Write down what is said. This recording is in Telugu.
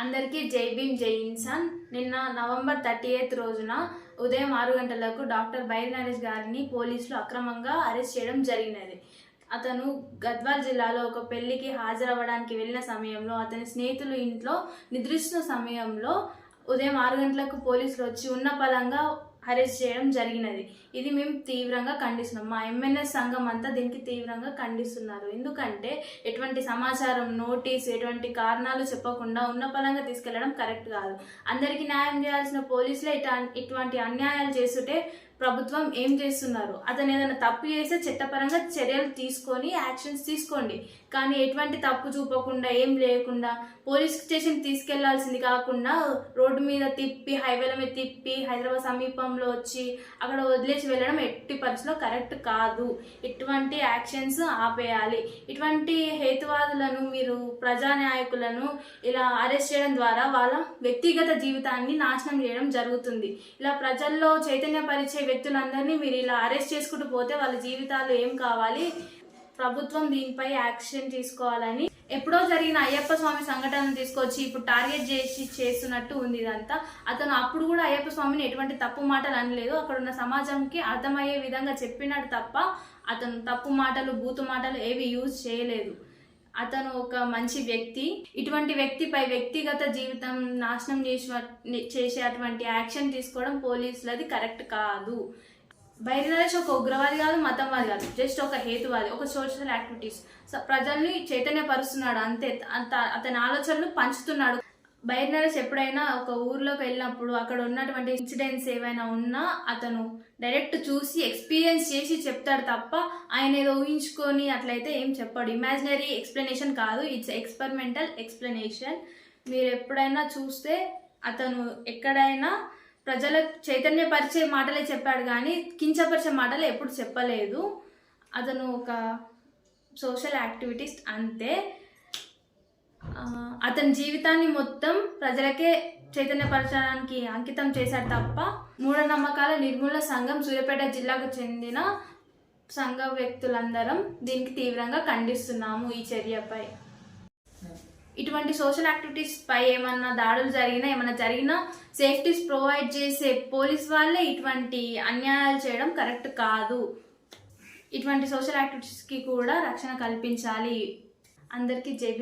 అందరికీ జై భీమ్ జై ఇన్సాన్. నిన్న నవంబర్ థర్టీ ఎయిత్ రోజున ఉదయం ఆరు గంటలకు డాక్టర్ బైర్ నరేష్ గారిని పోలీసులు అక్రమంగా అరెస్ట్ చేయడం జరిగినది. అతను గద్వాల్ జిల్లాలో ఒక పెళ్ళికి హాజరవ్వడానికి వెళ్ళిన సమయంలో అతని స్నేహితులు ఇంట్లో నిద్రిస్తున్న సమయంలో ఉదయం ఆరు గంటలకు పోలీసులు వచ్చి ఉన్న పలంగా అరెస్ట్ చేయడం జరిగినది. ఇది మేము తీవ్రంగా ఖండిస్తున్నాం. మా ఎంఎన్ఎస్ సంఘం అంతా దీనికి తీవ్రంగా ఖండిస్తున్నారు. ఎందుకంటే ఎటువంటి సమాచారం నోటీస్ ఎటువంటి కారణాలు చెప్పకుండా ఉన్న పరంగా తీసుకెళ్ళడం కరెక్ట్ కాదు. అందరికీ న్యాయం చేయాల్సిన పోలీసులే ఇటా ఇటువంటి అన్యాయాలు చేస్తుంటే ప్రభుత్వం ఏం చేస్తున్నారు? అతను ఏదైనా తప్పు చేస్తే చట్టపరంగా చర్యలు తీసుకొని యాక్షన్స్ తీసుకోండి. కానీ ఎటువంటి తప్పు చూపకుండా ఏం లేకుండా పోలీస్ స్టేషన్ తీసుకెళ్ళాల్సింది కాకుండా రోడ్డు మీద తిప్పి హైవేల మీద తిప్పి హైదరాబాద్ సమీపంలో వచ్చి అక్కడ వదిలేసి వెళ్ళడం ఎట్టి పరిస్థితిలో కరెక్ట్ కాదు. ఇటువంటి యాక్షన్స్ ఆపేయాలి. ఇటువంటి హేతువాదులను మీరు ప్రజానాయకులను ఇలా అరెస్ట్ చేయడం ద్వారా వాళ్ళ వ్యక్తిగత జీవితాన్ని నాశనం చేయడం జరుగుతుంది. ఇలా ప్రజల్లో చైతన్యపరిచే వ్యక్తులందరినీ మీరు ఇలా అరెస్ట్ చేసుకుంటూ పోతే వాళ్ళ జీవితాలు ఏం కావాలి? ప్రభుత్వం దీనిపై యాక్షన్ తీసుకోవాలని. ఎప్పుడో జరిగిన అయ్యప్ప స్వామి సంఘటనను తీసుకొచ్చి ఇప్పుడు టార్గెట్ చేసి చేస్తున్నట్టు ఉంది ఇదంతా. అతను అప్పుడు కూడా అయ్యప్ప స్వామిని ఎటువంటి తప్పు మాటలు అనలేదు. అక్కడ ఉన్న సమాజంకి అర్థమయ్యే విధంగా చెప్పినాడు తప్ప అతను తప్పు మాటలు బూతు మాటలు ఏవి యూజ్ చేయలేదు. అతను ఒక మంచి వ్యక్తి. ఇటువంటి వ్యక్తిపై వ్యక్తిగత జీవితం నాశనం చేసిన చేసే అటువంటి యాక్షన్ తీసుకోవడం పోలీసులది కరెక్ట్ కాదు. బైరి ఒక ఉగ్రవాది కాదు మతంవాది కాదు. జస్ట్ ఒక హేతువాది ఒక సోషల్ యాక్టివిటీస్. ప్రజల్ని చైతన్యపరుస్తున్నాడు అంతే. అంత అతని ఆలోచనలు పంచుతున్నాడు. బైరి ఎప్పుడైనా ఒక ఊర్లోకి వెళ్ళినప్పుడు అక్కడ ఉన్నటువంటి ఇన్సిడెంట్స్ ఏవైనా ఉన్నా అతను డైరెక్ట్ చూసి ఎక్స్పీరియన్స్ చేసి చెప్తాడు తప్ప ఆయన ఏదో ఊహించుకొని అట్లయితే ఏం చెప్పాడు. ఇమాజినరీ ఎక్స్ప్లెనేషన్ కాదు. ఇట్స్ ఎక్స్పెరిమెంటల్ ఎక్స్ప్లెనేషన్ మీరు ఎప్పుడైనా చూస్తే అతను ఎక్కడైనా ప్రజలకు చైతన్యపరిచే మాటలే చెప్పాడు కానీ కించపరిచే మాటలు ఎప్పుడు చెప్పలేదు. అతను ఒక సోషల్ యాక్టివిటీస్ట్ అంతే. అతని జీవితాన్ని మొత్తం ప్రజలకే చైతన్యపరచడానికి అంకితం చేశాడు తప్ప మూఢనమ్మకాల నిర్మూలన సంఘం సూర్యాపేట జిల్లాకు చెందిన సంఘ వ్యక్తులందరం దీనికి తీవ్రంగా ఖండిస్తున్నాము ఈ చర్యపై. ఇటువంటి సోషల్ యాక్టివిటీస్ పై ఏమన్నా దాడులు జరిగినా ఏమైనా జరిగినా సేఫ్టీస్ ప్రొవైడ్ చేసే పోలీస్ వాళ్ళే ఇటువంటి అన్యాయాలు చేయడం కరెక్ట్ కాదు. ఇటువంటి సోషల్ యాక్టివిటీస్కి కూడా రక్షణ కల్పించాలి. అందరికీ జై